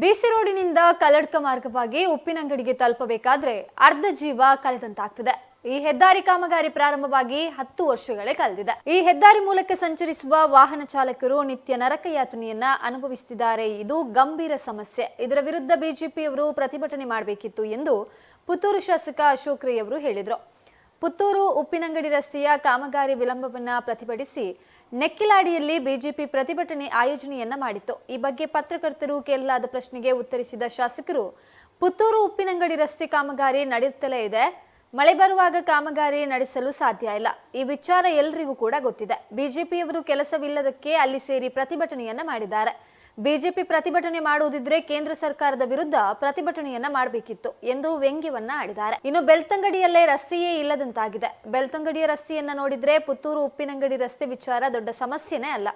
ಬಿಸಿ ರೋಡಿನಿಂದ ಕಲ್ಲಡ್ಕ ಮಾರ್ಗವಾಗಿ ಉಪ್ಪಿನಂಗಡಿಗೆ ತಲುಪಬೇಕಾದ್ರೆ ಅರ್ಧ ಜೀವ ಕಳೆದಂತಾಗ್ತದೆ. ಈ ಹೆದ್ದಾರಿ ಕಾಮಗಾರಿ ಪ್ರಾರಂಭವಾಗಿ ಹತ್ತು ವರ್ಷಗಳೇ ಕಳೆದಿದೆ. ಈ ಹೆದ್ದಾರಿ ಮೂಲಕ ಸಂಚರಿಸುವ ವಾಹನ ಚಾಲಕರು ನಿತ್ಯ ನರಕ ಯಾತನೆಯನ್ನ ಅನುಭವಿಸುತ್ತಿದ್ದಾರೆ. ಇದು ಗಂಭೀರ ಸಮಸ್ಯೆ. ಇದರ ವಿರುದ್ಧ ಬಿಜೆಪಿಯವರು ಪ್ರತಿಭಟನೆ ಮಾಡಬೇಕಿತ್ತು ಎಂದು ಪುತ್ತೂರು ಶಾಸಕ ಅಶೋಕ್ ರೈ ಅವರು ಹೇಳಿದರು. ಪುತ್ತೂರು ಉಪ್ಪಿನಂಗಡಿ ರಸ್ತೆಯ ಕಾಮಗಾರಿ ವಿಳಂಬವನ್ನು ಪ್ರತಿಭಟಿಸಿ ನೆಕ್ಕಿಲಾಡಿಯಲ್ಲಿ ಬಿಜೆಪಿ ಪ್ರತಿಭಟನೆ ಆಯೋಜನೆಯನ್ನ ಮಾಡಿತ್ತು. ಈ ಬಗ್ಗೆ ಪತ್ರಕರ್ತರು ಕೇಳಲಾದ ಪ್ರಶ್ನೆಗೆ ಉತ್ತರಿಸಿದ ಶಾಸಕರು, ಪುತ್ತೂರು ಉಪ್ಪಿನಂಗಡಿ ರಸ್ತೆ ಕಾಮಗಾರಿ ನಡೆಯುತ್ತಲೇ ಇದೆ. ಮಳೆ ಬರುವಾಗ ಕಾಮಗಾರಿ ನಡೆಸಲು ಸಾಧ್ಯ ಇಲ್ಲ. ಈ ವಿಚಾರ ಎಲ್ರಿಗೂ ಕೂಡ ಗೊತ್ತಿದೆ. ಬಿಜೆಪಿಯವರು ಕೆಲಸವಿಲ್ಲದಕ್ಕೆ ಅಲ್ಲಿ ಸೇರಿ ಪ್ರತಿಭಟನೆಯನ್ನ ಮಾಡಿದ್ದಾರೆ. ಬಿಜೆಪಿ ಪ್ರತಿಭಟನೆ ಮಾಡುವುದಿದ್ರೆ ಕೇಂದ್ರ ಸರ್ಕಾರದ ವಿರುದ್ಧ ಪ್ರತಿಭಟನೆಯನ್ನ ಮಾಡಬೇಕಿತ್ತು ಎಂದು ವ್ಯಂಗ್ಯವನ್ನ ಆಡಿದ್ದಾರೆ. ಇನ್ನು ಬೆಳ್ತಂಗಡಿಯಲ್ಲೇ ರಸ್ತೆಯೇ ಇಲ್ಲದಂತಾಗಿದೆ. ಬೆಳ್ತಂಗಡಿಯ ರಸ್ತೆಯನ್ನ ನೋಡಿದ್ರೆ ಪುತ್ತೂರು ಉಪ್ಪಿನಂಗಡಿ ರಸ್ತೆ ವಿಚಾರ ದೊಡ್ಡ ಸಮಸ್ಯೆನೇ ಅಲ್ಲ.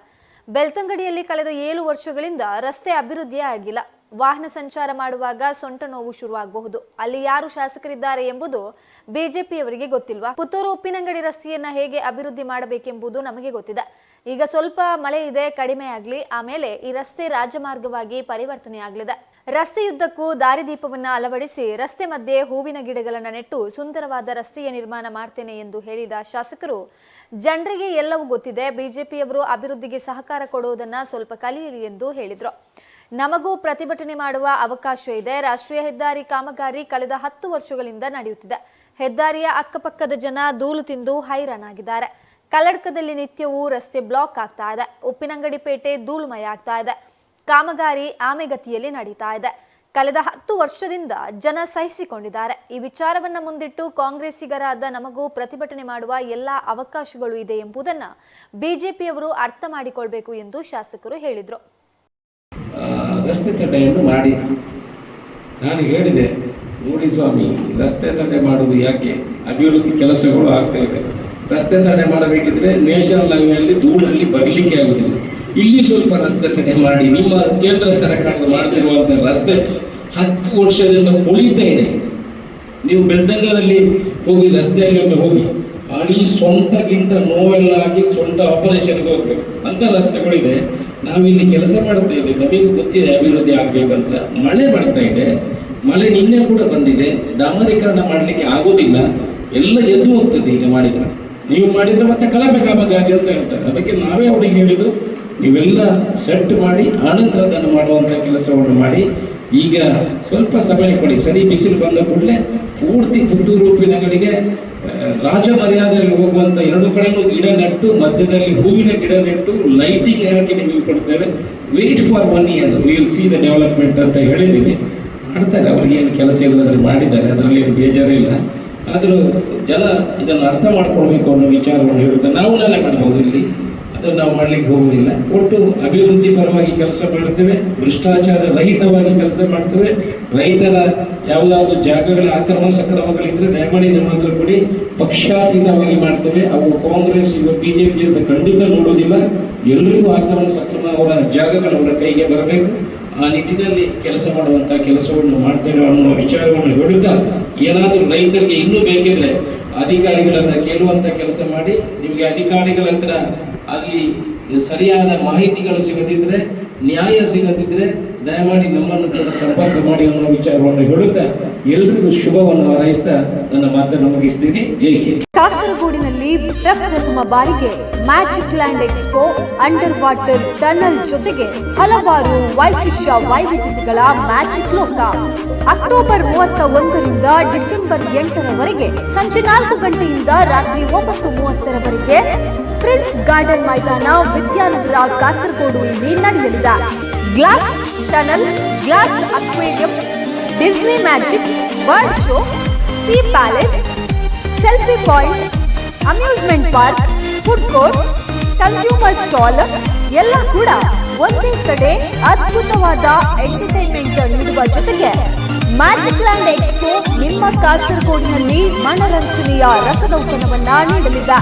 ಬೆಳ್ತಂಗಡಿಯಲ್ಲಿ ಕಳೆದ ಏಳು ವರ್ಷಗಳಿಂದ ರಸ್ತೆ ಅಭಿವೃದ್ಧಿಯೇ ಆಗಿಲ್ಲ. ವಾಹನ ಸಂಚಾರ ಮಾಡುವಾಗ ಸೊಂಟ ನೋವು ಶುರುವಾಗಬಹುದು. ಅಲ್ಲಿ ಯಾರು ಶಾಸಕರಿದ್ದಾರೆ ಎಂಬುದು ಬಿಜೆಪಿಯವರಿಗೆ ಗೊತ್ತಿಲ್ವಾ? ಪುತ್ತೂರು ಉಪ್ಪಿನಂಗಡಿ ರಸ್ತೆಯನ್ನ ಹೇಗೆ ಅಭಿವೃದ್ಧಿ ಮಾಡಬೇಕೆಂಬುದು ನಮಗೆ ಗೊತ್ತಿದೆ. ಈಗ ಸ್ವಲ್ಪ ಮಳೆ ಇದೆ, ಕಡಿಮೆ ಆಗ್ಲಿ, ಆಮೇಲೆ ಈ ರಸ್ತೆ ರಾಜಮಾರ್ಗವಾಗಿ ಪರಿವರ್ತನೆ ಆಗಲಿದೆ. ರಸ್ತೆಯುದ್ದಕ್ಕೂ ದಾರಿದೀಪವನ್ನ ಅಳವಡಿಸಿ ರಸ್ತೆ ಮಧ್ಯೆ ಹೂವಿನ ಗಿಡಗಳನ್ನ ನೆಟ್ಟು ಸುಂದರವಾದ ರಸ್ತೆಯ ನಿರ್ಮಾಣ ಮಾಡ್ತೇನೆ ಎಂದು ಹೇಳಿದ ಶಾಸಕರು, ಜನರಿಗೆ ಎಲ್ಲವೂ ಗೊತ್ತಿದೆ, ಬಿಜೆಪಿಯವರು ಅಭಿವೃದ್ಧಿಗೆ ಸಹಕಾರ ಕೊಡುವುದನ್ನ ಸ್ವಲ್ಪ ಕಲಿಯಲಿ ಎಂದು ಹೇಳಿದ್ರು. ನಮಗೂ ಪ್ರತಿಭಟನೆ ಮಾಡುವ ಅವಕಾಶ ಇದೆ. ರಾಷ್ಟ್ರೀಯ ಹೆದ್ದಾರಿ ಕಾಮಗಾರಿ ಕಳೆದ ಹತ್ತು ವರ್ಷಗಳಿಂದ ನಡೆಯುತ್ತಿದೆ. ಹೆದ್ದಾರಿಯ ಅಕ್ಕಪಕ್ಕದ ಜನ ಧೂಳು ತಿಂದು ಹೈರಾಣಾಗಿದ್ದಾರೆ. ಕಲ್ಲಡ್ಕದಲ್ಲಿ ನಿತ್ಯವೂ ರಸ್ತೆ ಬ್ಲಾಕ್ ಆಗ್ತಾ ಇದೆ. ಉಪ್ಪಿನಂಗಡಿ ಪೇಟೆ ಧೂಳುಮಯ ಆಗ್ತಾ ಇದೆ. ಕಾಮಗಾರಿ ಆಮೆಗತಿಯಲ್ಲಿ ನಡೀತಾ ಇದೆ. ಕಳೆದ ಹತ್ತು ವರ್ಷದಿಂದ ಜನ ಸಹಿಸಿಕೊಂಡಿದ್ದಾರೆ. ಈ ವಿಚಾರವನ್ನ ಮುಂದಿಟ್ಟು ಕಾಂಗ್ರೆಸ್ಸಿಗರಾದ ನಮಗೂ ಪ್ರತಿಭಟನೆ ಮಾಡುವ ಎಲ್ಲ ಅವಕಾಶಗಳು ಇದೆ ಎಂಬುದನ್ನು ಬಿಜೆಪಿಯವರು ಅರ್ಥ ಮಾಡಿಕೊಳ್ಬೇಕು ಎಂದು ಶಾಸಕರು ಹೇಳಿದ್ರು. ರಸ್ತೆ ತಡೆಯನ್ನು ಮಾಡಿದ್ರು. ನಾನು ಹೇಳಿದೆ, ನೋಡಿ ಸ್ವಾಮಿ, ರಸ್ತೆ ತಡೆ ಮಾಡುವುದು ಯಾಕೆ? ಅಭಿವೃದ್ಧಿ ಕೆಲಸಗಳು ಆಗ್ತಾ ಇದೆ. ರಸ್ತೆ ತಡೆ ಮಾಡಬೇಕಿದ್ರೆ ನ್ಯಾಷನಲ್ ಹೈವೇಯಲ್ಲಿ ದೂರಲ್ಲಿ ಬರಲಿಕ್ಕೆ ಆಗುದಿಲ್ಲ. ಇಲ್ಲಿ ಸ್ವಲ್ಪ ರಸ್ತೆ ತಡೆ ಮಾಡಿ, ನಿಮ್ಮ ಕೇಂದ್ರ ಸರ್ಕಾರ ಮಾಡ್ತಿರುವಂಥ ರಸ್ತೆ ಹತ್ತು ವರ್ಷದಿಂದ ಉಳಿತಾ ಇದೆ. ನೀವು ಬೆಳ್ತಂಗದಲ್ಲಿ ಹೋಗಿ ರಸ್ತೆಯಲ್ಲಿ ಒಮ್ಮೆ ಹೋಗಿ ಅಡಿ ಸೊಂಟಗಿಂತ ನೋವೆಲ್ಲ ಹಾಕಿ ಸೊಂಟ ಆಪರೇಷನ್ಗೆ ಹೋಗ್ಬೇಕು. ಅಂತ ರಸ್ತೆಗಳಿದೆ. ನಾವಿಲ್ಲಿ ಕೆಲಸ ಮಾಡ್ತಾ ಇದ್ದೀವಿ. ನಮಗೆ ಗೊತ್ತಿದೆ ಅಭಿವೃದ್ಧಿ ಆಗ್ಬೇಕಂತ ಮಳೆ ಬರ್ತಾ ಇದೆ. ಮಳೆ ನಿನ್ನೆ ಕೂಡ ಬಂದಿದೆ. ಡಾಮರೀಕರಣ ಮಾಡಲಿಕ್ಕೆ ಆಗೋದಿಲ್ಲ. ಎಲ್ಲ ಎದ್ದು ಹೋಗ್ತದೆ ಈಗ ಮಾಡಿದ್ರೆ. ನೀವು ಮಾಡಿದ್ರೆ ಮತ್ತೆ ಕಳಪೆ ಕಾಮಗಾರಿ ಅಂತ ಹೇಳ್ತಾರೆ. ಅದಕ್ಕೆ ನಾವೇ ಅವ್ರಿಗೆ ಹೇಳಿದ್ದು, ನೀವೆಲ್ಲ ಸೆಟ್ ಮಾಡಿ, ಆನಂತರ ಅದನ್ನು ಮಾಡುವಂಥ ಕೆಲಸವನ್ನು ಮಾಡಿ. ಈಗ ಸ್ವಲ್ಪ ಸಮಯ ಕೊಡಿ. ಸರಿ, ಬಿಸಿಲು ಬಂದ ಕೂಡಲೇ ಪೂರ್ತಿ ಪುತ್ತೂರು ಉಪ್ಪಿನಗಳಿಗೆ ರಾಜ ಮರ್ಯಾದೆಯಲ್ಲಿ ಹೋಗುವಂತ ಎರಡು ಕಡೆಯೂ ಗಿಡ ನೆಟ್ಟು, ಮಧ್ಯದಲ್ಲಿ ಹೂವಿನ ಗಿಡ ನೆಟ್ಟು ಲೈಟಿಂಗ್ ಹಾಕಿ ನಿಮಗೆ ಕೊಡ್ತೇವೆ. Wait for one year will see the development ಅಂತ ಹೇಳಿದ್ದೀನಿ ಮಾಡ್ತಾರೆ ಅವ್ರಿಗೆ ಏನು ಕೆಲಸ ಇಲ್ಲದ್ರೆ ಮಾಡಿದ್ದಾರೆ, ಅದರಲ್ಲಿ ಏನು ಬೇಜಾರಿಲ್ಲ. ಆದರೂ ಜನ ಇದನ್ನು ಅರ್ಥ ಮಾಡ್ಕೊಳ್ಬೇಕು ಅನ್ನೋ ವಿಚಾರವನ್ನು ಹೇಳುತ್ತೆ, ನಾವು ನಾನೇ ಮಾಡ್ಬೋದು ಇಲ್ಲಿ. ಅದನ್ನು ನಾವು ಮಾಡಲಿಕ್ಕೆ ಹೋಗುವುದಿಲ್ಲ. ಒಟ್ಟು ಅಭಿವೃದ್ಧಿ ಪರವಾಗಿ ಕೆಲಸ ಮಾಡ್ತೇವೆ ಭ್ರಷ್ಟಾಚಾರ ರಹಿತವಾಗಿ ಕೆಲಸ ಮಾಡ್ತೇವೆ ರೈತರ ಯಾವುದಾದ್ರು ಜಾಗಗಳ ಅಕ್ರಮ ಸಕ್ರಮಗಳಿದ್ರೆ ದಯಮಾಡಿ ನಮ್ಮ ಹತ್ರ ಕೊಡಿ ಪಕ್ಷಾತೀತವಾಗಿ ಮಾಡ್ತೇವೆ. ಅವು ಕಾಂಗ್ರೆಸ್ ಇವ ಬಿಜೆಪಿ ಅಂತ ಖಂಡಿತ ನೋಡುವುದಿಲ್ಲ ಎಲ್ರಿಗೂ ಅಕ್ರಮ ಸಕ್ರಮ ಅವರ ಜಾಗಗಳು ಅವರ ಕೈಗೆ ಬರಬೇಕು. ಆ ನಿಟ್ಟಿನಲ್ಲಿ ಕೆಲಸ ಮಾಡುವಂತ ಕೆಲಸವನ್ನು ಮಾಡ್ತೇವೆ ಅನ್ನೋ ವಿಚಾರವನ್ನು ಹೇಳುತ್ತಾ ಏನಾದರೂ ರೈತರಿಗೆ ಇನ್ನೂ ಬೇಕಿದ್ರೆ ಅಧಿಕಾರಿಗಳ ಹತ್ರ ಕೇಳುವಂತ ಕೆಲಸ ಮಾಡಿ, ನಿಮಗೆ ಅಧಿಕಾರಿಗಳ ಹತ್ರ ಅಲ್ಲಿ ಸರಿಯಾದ ಮಾಹಿತಿಗಳು ಸಿಗದಿದ್ರೆ ನ್ಯಾಯ ಸಿಗದಿದ್ರೆ ದಯಮಾಡಿ ನಮ್ಮನ್ನು ಕೂಡ ಸಂಪರ್ಕ ಮಾಡಿ ಅನ್ನೋ ವಿಚಾರವನ್ನು ಹೇಳುತ್ತಾ ಎಲ್ರಿಗೂ ಶುಭವನ್ನು ಹಾರೈಸ್ತಾ ನನ್ನ ಮಾತನ್ನು ಮುಗಿಸ್ತೀನಿ ಜೈ ಹಿಂದ್. ಕಾಸರಗೋಡಿನಲ್ಲಿ ಪ್ರಪ್ರಥಮ ಬಾರಿಗೆ magic land expo under water tunnel ಜೊತೆಗೆ ಹಲವಾರು ವೈಶಿಷ್ಟ್ಯ ವೈವಿಧ್ಯತೆಗಳ ಮ್ಯಾಜಿಕ್ ಲೋಕ. ಅಕ್ಟೋಬರ್ ಮೂವತ್ತ ಒಂದರಿಂದ ಡಿಸೆಂಬರ್ ಎಂಟರವರೆಗೆ ಸಂಜೆ ನಾಲ್ಕು ಗಂಟೆಯಿಂದ ರಾತ್ರಿ ಒಂಬತ್ತು ಮೂವತ್ತರವರೆಗೆ ಪ್ರಿನ್ಸ್ ಗಾರ್ಡನ್ ಮೈದಾನ, ವಿದ್ಯಾನಗರ, ಕಾಸರಗೋಡು ಇಲ್ಲಿ ನಡೆಯಲಿದೆ. Glass tunnel, glass aquarium, Disney magic world show, sea palace, selfie point, amusement park, food court, consumer stall, ಎಲ್ಲ ಕೂಡ ಒಂದೇ ಕಡೆ ಅದ್ಭುತವಾದ ಎಂಟರ್ಟೈನ್ಮೆಂಟ್ ನೀಡುವ ಜೊತೆಗೆ ಮ್ಯಾಜಿಕ್ ಲ್ಯಾಂಡ್ ಎಕ್ಸ್ಪೋ ನಿಮ್ಮ ಕಾಸರಗೋಡಿನಲ್ಲಿ ಮನರಂಜನೆಯ ರಸದೌತಣವನ್ನ ನೀಡಲಿದೆ.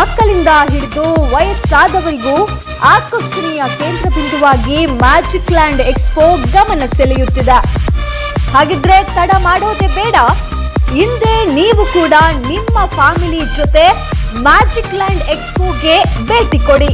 ಮಕ್ಕಳಿಂದ ಹಿಡಿದು ವಯಸ್ಸಾದವರಿಗೂ ಆಕರ್ಷಣೀಯ ಕೇಂದ್ರ ಬಿಂದುವಾಗಿ ಮ್ಯಾಜಿಕ್ ಲ್ಯಾಂಡ್ ಎಕ್ಸ್ಪೋ ಗಮನ ಸೆಳೆಯುತ್ತಿದೆ. ಹಾಗಿದ್ರೆ ತಡ ಮಾಡೋದೇ ಬೇಡ. ಹಿಂದೆ ನೀವು ಕೂಡ ನಿಮ್ಮ ಫ್ಯಾಮಿಲಿ ಜೊತೆ ಮ್ಯಾಜಿಕ್ ಲ್ಯಾಂಡ್ ಎಕ್ಸ್ಪೋಗೆ ಭೇಟಿ ಕೊಡಿ.